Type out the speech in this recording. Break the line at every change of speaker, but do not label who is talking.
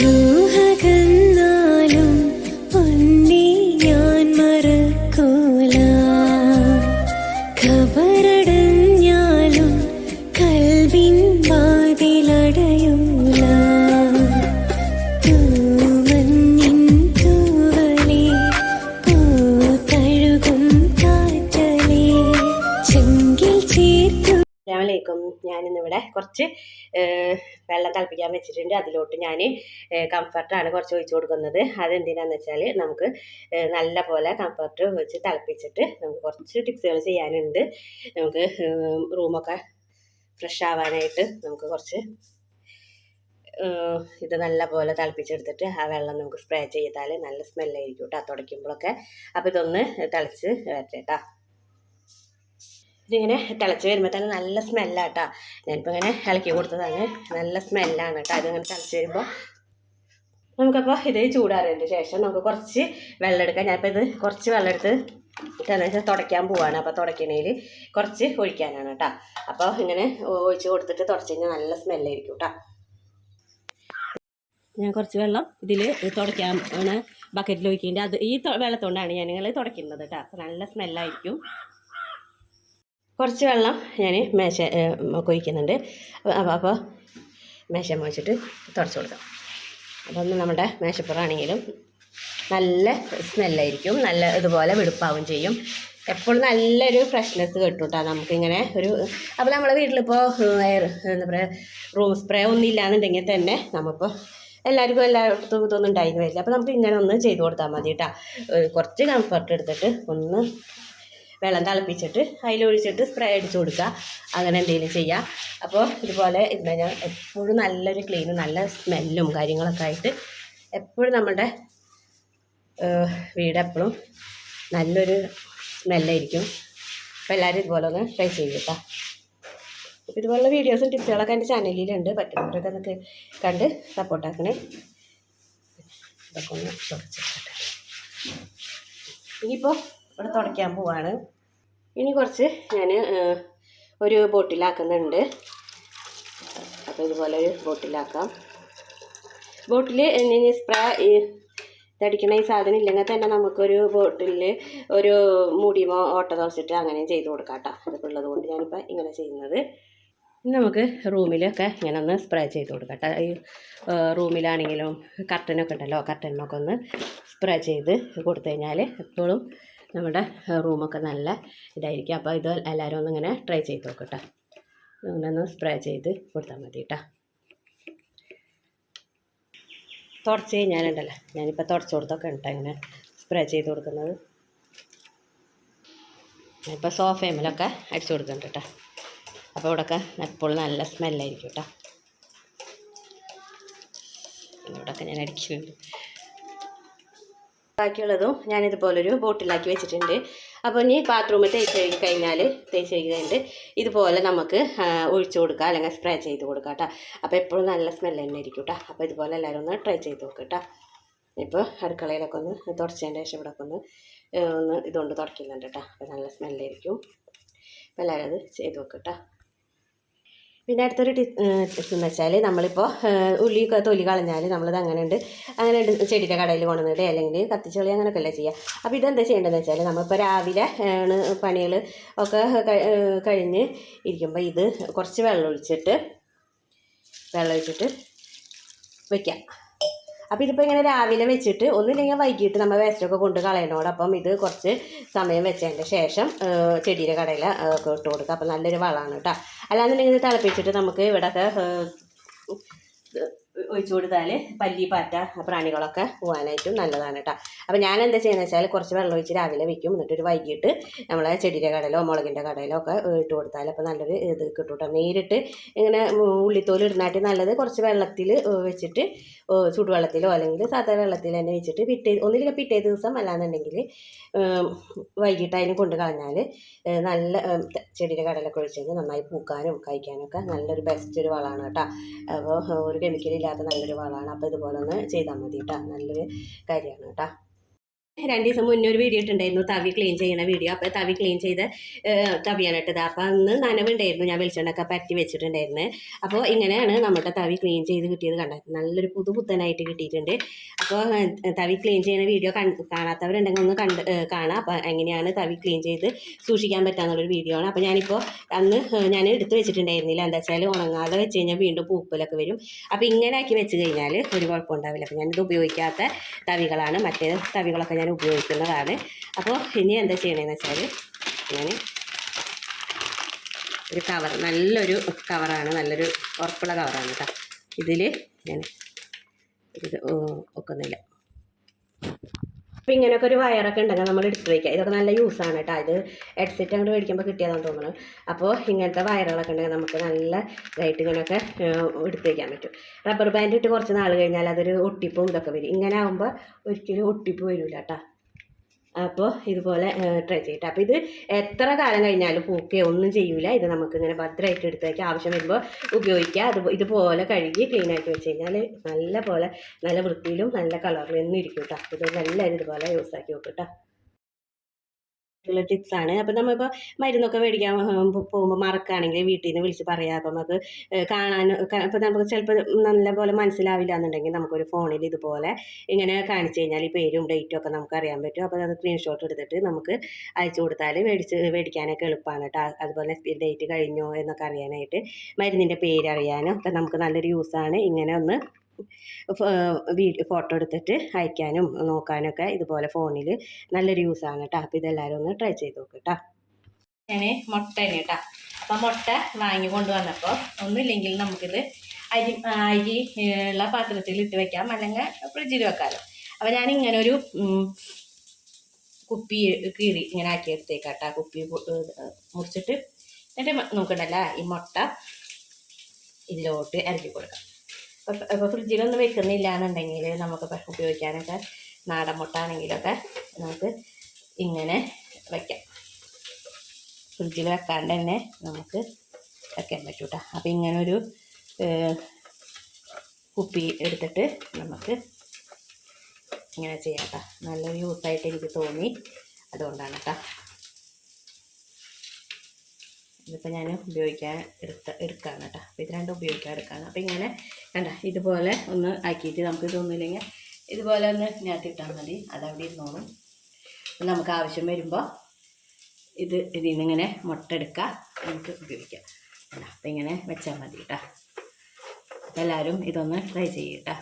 രൂഹകന്നാലും പൊന്നെ ഞാൻ മറക്കൂല. ഖബറടഞ്ഞാലും കൽവിൻ വാതിലടയൂല. തൂമഞ്ഞിൻ തൂവലേ പൂത്തഴുകും കാറ്റലേ ചെങ്കിൽ ചേർത്തു.
അസ്സലാമലൈക്കും ഞാനിന്നിവിടെ കുറച്ച് വെള്ളം തിളപ്പിക്കാൻ വെച്ചിട്ടുണ്ട്. അതിലോട്ട് ഞാൻ കംഫർട്ടാണ് കുറച്ച് ഒഴിച്ചു കൊടുക്കുന്നത്. അതെന്തിനാന്ന് വെച്ചാൽ നമുക്ക് നല്ല പോലെ കംഫർട്ട് വെച്ച് തിളപ്പിച്ചിട്ട് നമുക്ക് കുറച്ച് ടിപ്സുകൾ ചെയ്യാനുണ്ട്. നമുക്ക് റൂമൊക്കെ ഫ്രഷ് ആവാനായിട്ട് നമുക്ക് കുറച്ച് ഇത് നല്ല പോലെ തിളപ്പിച്ചെടുത്തിട്ട് ആ വെള്ളം നമുക്ക് സ്പ്രേ ചെയ്താൽ നല്ല സ്മെല്ലായിരിക്കും കേട്ടോ തുടയ്ക്കുമ്പോഴൊക്കെ. അപ്പോൾ ഇതൊന്ന് തിളച്ച് വരട്ടെ കേട്ടോ. ഇതിങ്ങനെ തിളച്ച് വരുമ്പോൾ തന്നെ നല്ല സ്മെല്ലാട്ടാ ഞാനിപ്പോൾ ഇങ്ങനെ ഇളക്കി കൊടുത്തതാണ്. നല്ല സ്മെല്ലാണ് കേട്ടോ അതിങ്ങനെ തിളച്ച് വരുമ്പോൾ നമുക്കപ്പോൾ ഇത് ചൂടാറിയതിന് ശേഷം നമുക്ക് കുറച്ച് വെള്ളം എടുക്കാം. ഞാനിപ്പോൾ ഇത് കുറച്ച് വെള്ളം എടുത്ത് എന്താണെന്ന് തുടയ്ക്കാൻ പോവാണ്. അപ്പോൾ തുടയ്ക്കണേൽ കുറച്ച് ഒഴിക്കാനാണ് കേട്ടോ അപ്പോൾ ഇങ്ങനെ ഒഴിച്ച് കൊടുത്തിട്ട് തുടച്ച് കഴിഞ്ഞാൽ നല്ല സ്മെല്ലായിരിക്കും കേട്ടോ ഞാൻ കുറച്ച് വെള്ളം ഇതിൽ തുടയ്ക്കാൻ ആണ് ബക്കറ്റിൽ ഒഴിക്കേണ്ടത് അത് ഈ വെള്ളത്തോണ്ടാണ് ഞാൻ നിങ്ങൾ തുടയ്ക്കുന്നത് കേട്ടോ നല്ല സ്മെല്ലായിരിക്കും കുറച്ച് വെള്ളം ഞാൻ മേശ ഒഴിക്കുന്നുണ്ട് അപ്പോൾ അപ്പോൾ മേശ വെച്ചിട്ട് തുടച്ച് കൊടുക്കാം. അപ്പോൾ ഒന്ന് നമ്മുടെ മേശപ്പുറമാണെങ്കിലും നല്ല സ്മെല്ലായിരിക്കും. നല്ല ഇതുപോലെ വെടുപ്പാവും ചെയ്യും. എപ്പോഴും നല്ലൊരു ഫ്രഷ്നെസ് കിട്ടും കേട്ടോ നമുക്കിങ്ങനെ ഒരു അപ്പോൾ നമ്മളെ വീട്ടിലിപ്പോൾ എയർ എന്താ പറയുക റൂം സ്പ്രേ ഒന്നും ഇല്ലാന്നുണ്ടെങ്കിൽ തന്നെ നമുക്കിപ്പോൾ എല്ലാവർക്കും എല്ലായിടത്തും ഇതൊന്നും ഉണ്ടായിരുന്നു വരില്ല അപ്പോൾ നമുക്ക് ഇങ്ങനെ ഒന്ന് ചെയ്ത് കൊടുത്താൽ മതി കേട്ടോ കുറച്ച് കംഫർട്ട് എടുത്തിട്ട് ഒന്ന് വെള്ളം തിളപ്പിച്ചിട്ട് അതിലൊഴിച്ചിട്ട് സ്പ്രേ അടിച്ചു കൊടുക്കുക. അങ്ങനെ എന്തെങ്കിലും ചെയ്യുക അപ്പോൾ ഇതുപോലെ ഇതിനെ ഞാൻ എപ്പോഴും നല്ലൊരു ക്ലീനും നല്ല സ്മെല്ലും കാര്യങ്ങളൊക്കെ ആയിട്ട് എപ്പോഴും നമ്മുടെ വീടെപ്പോഴും നല്ലൊരു സ്മെല്ലായിരിക്കും അപ്പോൾ എല്ലാവരും ഇതുപോലെ ഒന്ന് ട്രൈ ചെയ്യുക അപ്പോൾ ഇതുപോലുള്ള വീഡിയോസും ടിപ്സുകളൊക്കെ എന്റെ ചാനലിലുണ്ട്. പറ്റുന്നവരൊക്കെ നമുക്ക് കണ്ട് സപ്പോർട്ടാക്കണേ ഇതൊക്കെ ഒന്ന് തുടച്ചിട്ടെ ഇനിയിപ്പോൾ ഇവിടെ തുടയ്ക്കാൻ പോവാണ്. ഇനി കുറച്ച് ഞാൻ ഒരു ബോട്ടിലാക്കുന്നുണ്ട്. അപ്പോൾ ഇതുപോലെ ഒരു ബോട്ടിലാക്കാം. ബോട്ടിൽ ഇനി സ്പ്രേ ഇതടിക്കണ ഈ സാധനം ഇല്ലെങ്കിൽ തന്നെ നമുക്കൊരു ബോട്ടിലിൽ ഒരു മുടിമോ ഓട്ട തുറച്ചിട്ട് അങ്ങനെ ചെയ്ത് കൊടുക്കാം കേട്ടോ അതൊക്കെ ഉള്ളത് കൊണ്ട് ഞാനിപ്പോൾ ഇങ്ങനെ ചെയ്യുന്നത്. നമുക്ക് റൂമിലൊക്കെ ഇങ്ങനെ ഒന്ന് സ്പ്രേ ചെയ്ത് കൊടുക്കാം കേട്ടോ ഈ റൂമിലാണെങ്കിലും കർട്ടനൊക്കെ ഉണ്ടല്ലോ കർട്ടനൊക്കെ ഒന്ന് സ്പ്രേ ചെയ്ത് കൊടുത്തു കഴിഞ്ഞാൽ എപ്പോഴും നമ്മുടെ റൂമൊക്കെ നല്ല ഇതായിരിക്കും. അപ്പോൾ ഇത് എല്ലാവരും ഒന്ന് ഇങ്ങനെ ട്രൈ ചെയ്ത് നോക്കട്ടെ ഇങ്ങനെ ഒന്ന് സ്പ്രേ ചെയ്ത് കൊടുത്താൽ മതി കേട്ടോ തുടച്ച് കഴിഞ്ഞാലുണ്ടല്ലോ. ഞാനിപ്പോൾ തുടച്ച് കൊടുത്തൊക്കെ ഉണ്ട് ഇങ്ങനെ സ്പ്രേ ചെയ്ത് കൊടുക്കുന്നത്. ഇപ്പോൾ സോഫയമേലൊക്കെ അടിച്ചു കൊടുക്കുന്നുണ്ട് കേട്ടോ അപ്പോൾ ഇവിടെയൊക്കെ എപ്പോഴും നല്ല സ്മെല്ലായിരിക്കും കേട്ടോ ഇവിടെയൊക്കെ ഞാൻ അടിക്കുന്നുണ്ട്. ബാക്കിയുള്ളതും ഞാനിതുപോലൊരു ബോട്ടിലാക്കി വെച്ചിട്ടുണ്ട്. അപ്പോൾ ഇനി ബാത്റൂമിൽ തേച്ച് കഴുകി കഴിഞ്ഞാൽ തേച്ച് കഴുകി കഴിഞ്ഞിട്ട് ഇതുപോലെ നമുക്ക് ഒഴിച്ചു കൊടുക്കുക അല്ലെങ്കിൽ സ്പ്രേ ചെയ്ത് കൊടുക്കാം കേട്ടോ. അപ്പോൾ എപ്പോഴും നല്ല സ്മെല്ല് തന്നെ ആയിരിക്കും കേട്ടോ. അപ്പോൾ ഇതുപോലെ എല്ലാവരും ഒന്ന് ട്രൈ ചെയ്ത് നോക്കുക കേട്ടോ. ഇപ്പോൾ അടുക്കളയിലൊക്കെ ഒന്ന് തുടച്ചതിന്റെ ശേഷം ഇവിടെ ഒന്ന് ഒന്ന് ഇതുകൊണ്ട് തുടയ്ക്കുന്നുണ്ട് കേട്ടോ. അപ്പോൾ നല്ല സ്മെല്ലായിരിക്കും അപ്പോൾ എല്ലാവരും അത് ചെയ്ത് നോക്കുക കേട്ടോ. പിന്നെ അടുത്തൊരു ടിപ്സ് എന്ന് വെച്ചാൽ നമ്മളിപ്പോൾ ഉള്ളി തൊലി കളഞ്ഞാൽ നമ്മളത് അങ്ങനെ ഉണ്ട്. അങ്ങനെ ചെടിയുടെ കടയിൽ കൊണ്ടുവന്നിട്ട് അല്ലെങ്കിൽ കത്തിച്ചോളി അങ്ങനെയൊക്കെ അല്ലേ ചെയ്യുക അപ്പോൾ ഇതെന്താ ചെയ്യേണ്ടതെന്ന് വെച്ചാൽ നമ്മളിപ്പോൾ രാവിലെ ആണ് പണികൾ ഒക്കെ കഴിഞ്ഞ് ഇരിക്കുമ്പോൾ ഇത് കുറച്ച് വെള്ളം ഒഴിച്ചിട്ട് വെള്ളം ഒഴിച്ചിട്ട് വെക്കാം അപ്പോൾ ഇതിപ്പോൾ ഇങ്ങനെ രാവിലെ വെച്ചിട്ട് ഒന്നുമില്ലെങ്കിൽ വൈകിട്ട് നമ്മൾ വേസ്റ്റൊക്കെ കൊണ്ട് കളയണോടൊപ്പം ഇത് കുറച്ച് സമയം വെച്ചതിന്റെ ശേഷം ചെടിയുടെ കടയിൽ ഒക്കെ ഇട്ട് കൊടുക്കുക അപ്പോൾ നല്ലൊരു വളമാണ് കേട്ടോ അല്ലാന്നുണ്ടെങ്കിൽ ഇത് തിളപ്പിച്ചിട്ട് നമുക്ക് ഏഹ്, ഒഴിച്ചു കൊടുത്താൽ പല്ലി പാറ്റ പ്രാണികളൊക്കെ പോകാനായിട്ടും നല്ലതാണ് കേട്ടോ അപ്പോൾ ഞാൻ എന്താ ചെയ്യുന്നത് വെച്ചാൽ കുറച്ച് വെള്ളം ഒഴിച്ച് രാവിലെ വെക്കും. എന്നിട്ട് ഒരു വൈകിട്ട് നമ്മളെ ചെടിയുടെ കടയിലോ മുളകിന്റെ കടയിലോ ഒക്കെ ഇട്ട് കൊടുത്താൽ അപ്പോൾ നല്ലൊരു ഇത് കിട്ടും കേട്ടോ നേരിട്ട് ഇങ്ങനെ ഉള്ളിത്തോൽ ഇടുന്നാട്ടി നല്ലത് കുറച്ച് വെള്ളത്തിൽ വെച്ചിട്ട് ചൂടുവെള്ളത്തിലോ അല്ലെങ്കിൽ സാധാ വെള്ളത്തിൽ തന്നെ വെച്ചിട്ട് പിറ്റേ ഒന്നില്ലെങ്കിൽ പിറ്റേ ദിവസം അല്ലാന്നുണ്ടെങ്കിൽ വൈകിട്ട് അതിന് കൊണ്ട് കളഞ്ഞാൽ നല്ല ചെടിയുടെ കടലൊക്കെ ഒഴിച്ച് നന്നായി പൂക്കാനും കഴിക്കാനൊക്കെ നല്ലൊരു ബെസ്റ്റ് ഒരു വളമാണ് കേട്ടോ അപ്പോൾ ഒരു കെമിക്കൽ ഇല്ലാത്ത നല്ലൊരു വളമാണ്. അപ്പോൾ ഇതുപോലെ ഒന്ന് ചെയ്താൽ മതി കേട്ടോ നല്ലൊരു കാര്യമാണ് കേട്ടോ. രണ്ട് ദിവസം മുന്നേ ഒരു വീഡിയോ ഇട്ടുണ്ടായിരുന്നു തവി ക്ലീൻ ചെയ്യുന്ന വീഡിയോ അപ്പോൾ തവി ക്ലീൻ ചെയ്ത് തവിയാണ് ഇട്ടത്. അപ്പോൾ അന്ന് നനവുണ്ടായിരുന്നു ഞാൻ വെളിച്ചെണ്ണൊക്കെ പറ്റി വെച്ചിട്ടുണ്ടായിരുന്നു. അപ്പോൾ ഇങ്ങനെയാണ് നമ്മുടെ തവി ക്ലീൻ ചെയ്ത് കിട്ടിയത് കണ്ടത്. നല്ലൊരു പുതു പുത്തനായിട്ട് കിട്ടിയിട്ടുണ്ട് അപ്പോൾ തവി ക്ലീൻ ചെയ്യുന്ന വീഡിയോ കാണാത്തവരുണ്ടെങ്കിൽ ഒന്ന് കണ്ട് കാണാം. അപ്പോൾ എങ്ങനെയാണ് തവി ക്ലീൻ ചെയ്ത് സൂക്ഷിക്കാൻ പറ്റാന്നുള്ളൊരു വീഡിയോ ആണ്. അപ്പോൾ ഞാനിപ്പോൾ അന്ന് ഞാൻ എടുത്ത് വെച്ചിട്ടുണ്ടായിരുന്നില്ല. എന്താ വെച്ചാൽ ഉണങ്ങാതെ വെച്ച് കഴിഞ്ഞാൽ വീണ്ടും പൂപ്പലൊക്കെ വരും. അപ്പോൾ ഇങ്ങനെ ആക്കി വെച്ച് കഴിഞ്ഞാൽ ഒരു കുഴപ്പമുണ്ടാവില്ല. അപ്പോൾ ഞാനിത് ഉപയോഗിക്കാത്ത തവികളാണ്. മറ്റേ തവികളൊക്കെ ഞാൻ ഉപയോഗിക്കുന്നതാണ്. അപ്പോൾ ഇനി എന്താ ചെയ്യണമെന്ന് വെച്ചാൽ ഞാൻ ഒരു കവർ നല്ലൊരു കവറാണ് നല്ലൊരു ഉറപ്പുള്ള കവറാണ് കേട്ടോ ഇതിൽ ഞാൻ ഇത് ഒക്കുന്നില്ല. അപ്പോൾ ഇങ്ങനെയൊക്കെ ഒരു വയറൊക്കെ ഉണ്ടെങ്കിൽ നമ്മൾ എടുത്ത് വയ്ക്കുക ഇതൊക്കെ നല്ല യൂസാണ് കേട്ടോ ഇത് ഹെഡ്സെറ്റ് അങ്ങോട്ട് മേടിക്കുമ്പോൾ കിട്ടിയതാണെന്ന് തോന്നുന്നു അപ്പോൾ ഇങ്ങനത്തെ വയറുകളൊക്കെ ഉണ്ടെങ്കിൽ നമുക്ക് നല്ല ഇതായിട്ട് ഇങ്ങനെയൊക്കെ എടുത്ത് വയ്ക്കാൻ പറ്റും. റബ്ബർ ബാൻഡ് ഇട്ട് കുറച്ച് നാൾ കഴിഞ്ഞാൽ അതൊരു ഒട്ടിപ്പും ഇതൊക്കെ വരും. ഇങ്ങനെ ആകുമ്പോൾ ഒരിക്കലും ഒട്ടിപ്പ് വരില്ല കേട്ടോ അപ്പോൾ ഇതുപോലെ ട്രൈ ചെയ്യട്ടെ. അപ്പോൾ ഇത് എത്ര കാലം കഴിഞ്ഞാലും പൂക്കുകയോ ഒന്നും ചെയ്യൂല. ഇത് നമുക്ക് ഇങ്ങനെ ഭദ്രമായിട്ട് എടുത്ത് വയ്ക്കാം ആവശ്യം വരുമ്പോൾ ഉപയോഗിക്കുക അത് ഇതുപോലെ കഴുകി ക്ലീൻ ആക്കി വെച്ച് കഴിഞ്ഞാൽ നല്ല പോലെ നല്ല വൃത്തിയിലും നല്ല കളറിലും എന്നും ഇരിക്കും കേട്ടോ ഇത് എല്ലാവരും ഇതുപോലെ യൂസ് ആക്കി നോക്കും കേട്ടോ ഉള്ള ടിപ്സാണ് അപ്പം നമ്മളിപ്പോൾ മരുന്നൊക്കെ മേടിക്കാൻ പോകുമ്പോൾ മറക്കുകയാണെങ്കിൽ വീട്ടിൽ നിന്ന് വിളിച്ച് പറയാം. അപ്പം നമുക്ക് കാണാൻ ഇപ്പം നമുക്ക് ചിലപ്പോൾ നല്ലപോലെ മനസ്സിലാവില്ല എന്നുണ്ടെങ്കിൽ നമുക്കൊരു ഫോണിൽ ഇതുപോലെ ഇങ്ങനെ കാണിച്ചു കഴിഞ്ഞാൽ ഈ പേരും ഡേറ്റും ഒക്കെ നമുക്ക് അറിയാൻ പറ്റും. അപ്പോൾ അത് സ്ക്രീൻഷോട്ട് എടുത്തിട്ട് നമുക്ക് അയച്ചു കൊടുത്താൽ മേടിച്ച് മേടിക്കാനൊക്കെ എളുപ്പമാണ് കേട്ടോ. അതുപോലെ ഡേറ്റ് കഴിഞ്ഞോ എന്നൊക്കെ അറിയാനായിട്ട് മരുന്നിന്റെ പേര് അറിയാനും ഒക്കെ നമുക്ക് നല്ലൊരു യൂസാണ് ഇങ്ങനെ ഒന്ന് ഫോട്ടോ എടുത്തിട്ട് അയക്കാനും നോക്കാനൊക്കെ ഇതുപോലെ ഫോണിൽ നല്ലൊരു യൂസാണ് കേട്ടോ അപ്പോൾ ഇതെല്ലാവരും ഒന്ന് ട്രൈ ചെയ്ത് നോക്ക് കേട്ടോ ഞാൻ മുട്ട മുട്ടയാണ് കേട്ടോ അപ്പം മുട്ട വാങ്ങി കൊണ്ടുവന്നപ്പോൾ ഒന്നുമില്ലെങ്കിൽ നമുക്കിത് അരി അരി ഉള്ള പാത്രത്തിൽ ഇട്ട് വെക്കാം. അല്ലെങ്കിൽ ഫ്രിഡ്ജിൽ വെക്കാമല്ലോ അപ്പോൾ ഞാൻ ഇങ്ങനെ ഒരു കുപ്പി കീറി ഇങ്ങനെ ആക്കി എടുത്തേക്കാം കേട്ടോ കുപ്പി മുറിച്ചിട്ട്. എന്നിട്ട് നോക്കണ്ടല്ല? ഈ മുട്ട ഇതിലോട്ട് ഇറക്കി കൊടുക്കാം. ഇപ്പോൾ ഫ്രിഡ്ജിലൊന്നും വെക്കുന്നില്ല എന്നുണ്ടെങ്കിൽ നമുക്ക് ഉപയോഗിക്കാനൊക്കെ നാടൻ മുട്ട ആണെങ്കിലൊക്കെ നമുക്ക് ഇങ്ങനെ വയ്ക്കാം ഫ്രിഡ്ജിൽ വെക്കാണ്ട് തന്നെ നമുക്ക് വെക്കാൻ പറ്റും കേട്ടോ അപ്പോൾ ഇങ്ങനെ ഒരു കുപ്പി എടുത്തിട്ട് നമുക്ക് ഇങ്ങനെ ചെയ്യാം കേട്ടോ നല്ലൊരു യൂസായിട്ട് എനിക്ക് തോന്നി. അതുകൊണ്ടാണ് കേട്ടോ ഇതിപ്പോൾ ഞാൻ ഉപയോഗിക്കാൻ എടുത്ത എടുക്കാണ് കേട്ടോ. അപ്പോൾ ഇത് രണ്ടും ഉപയോഗിക്കാൻ എടുക്കാണ്. അപ്പോൾ ഇങ്ങനെ വേണ്ട ഇതുപോലെ ഒന്ന് ആക്കിയിട്ട് നമുക്ക് ഇതൊന്നുമില്ലെങ്കിൽ ഇതുപോലെ ഒന്ന് ഞാത്തിട്ടാൽ മതി. അതവിടെ ഇരുന്നോളും. അപ്പോൾ നമുക്ക് ആവശ്യം വരുമ്പോൾ ഇത് ഇതിൽ നിന്ന് ഇങ്ങനെ മുട്ട എടുക്കുക നമുക്ക് ഉപയോഗിക്കാം. അപ്പം ഇങ്ങനെ വെച്ചാൽ മതി കേട്ടോ. എല്ലാവരും ഇതൊന്ന് ട്രൈ ചെയ്യട്ടോ